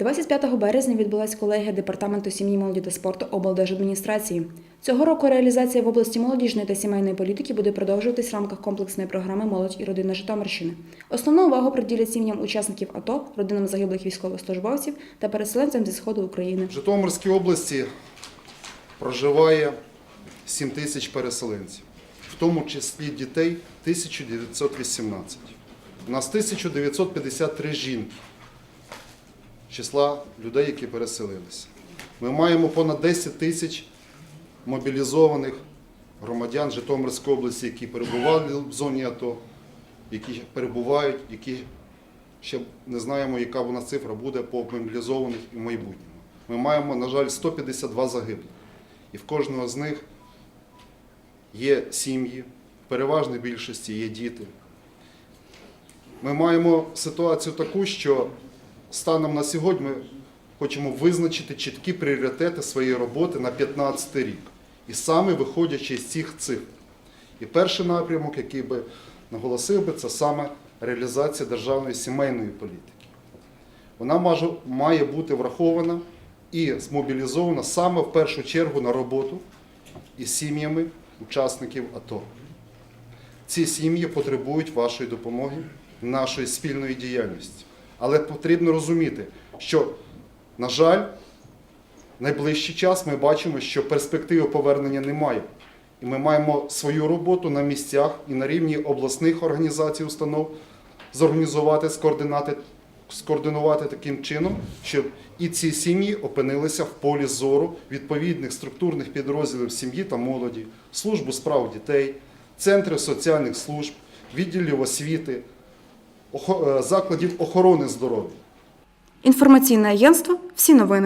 25 березня відбулась колегія департаменту сім'ї, молоді та спорту облдержадміністрації. Цього року реалізація в області молодіжної та сімейної політики буде продовжуватись в рамках комплексної програми Молодь і родина Житомирщини. Основну увагу приділять сім'ям учасників АТО, родинам загиблих військовослужбовців та переселенцям зі сходу України. В Житомирській області проживає 7 тисяч переселенців, в тому числі дітей 1918. У нас 1953 жінки, числа людей, які переселилися. Ми маємо понад 10 тисяч мобілізованих громадян Житомирської області, які перебували в зоні АТО, які перебувають, які ще не знаємо, яка вона цифра буде по мобілізованих і в майбутньому. Ми маємо, на жаль, 152 загиблих. І в кожного з них є сім'ї, в переважній більшості є діти. Ми маємо ситуацію таку, що станом на сьогодні ми хочемо визначити чіткі пріоритети своєї роботи на 2015 рік. І саме виходячи з цих цифр. І перший напрямок, який би наголосив би, це саме реалізація державної сімейної політики. Вона має бути врахована і змобілізована саме в першу чергу на роботу із сім'ями учасників АТО. Ці сім'ї потребують вашої допомоги, нашої спільної діяльності. Але потрібно розуміти, що, на жаль, найближчий час ми бачимо, що перспективи повернення немає. І ми маємо свою роботу на місцях і на рівні обласних організацій, установ зорганізувати, скоординувати таким чином, щоб і ці сім'ї опинилися в полі зору відповідних структурних підрозділів сім'ї та молоді, службу справ дітей, центри соціальних служб, відділів освіти, закладів охорони здоров'я. Інформаційне агентство Всі новини.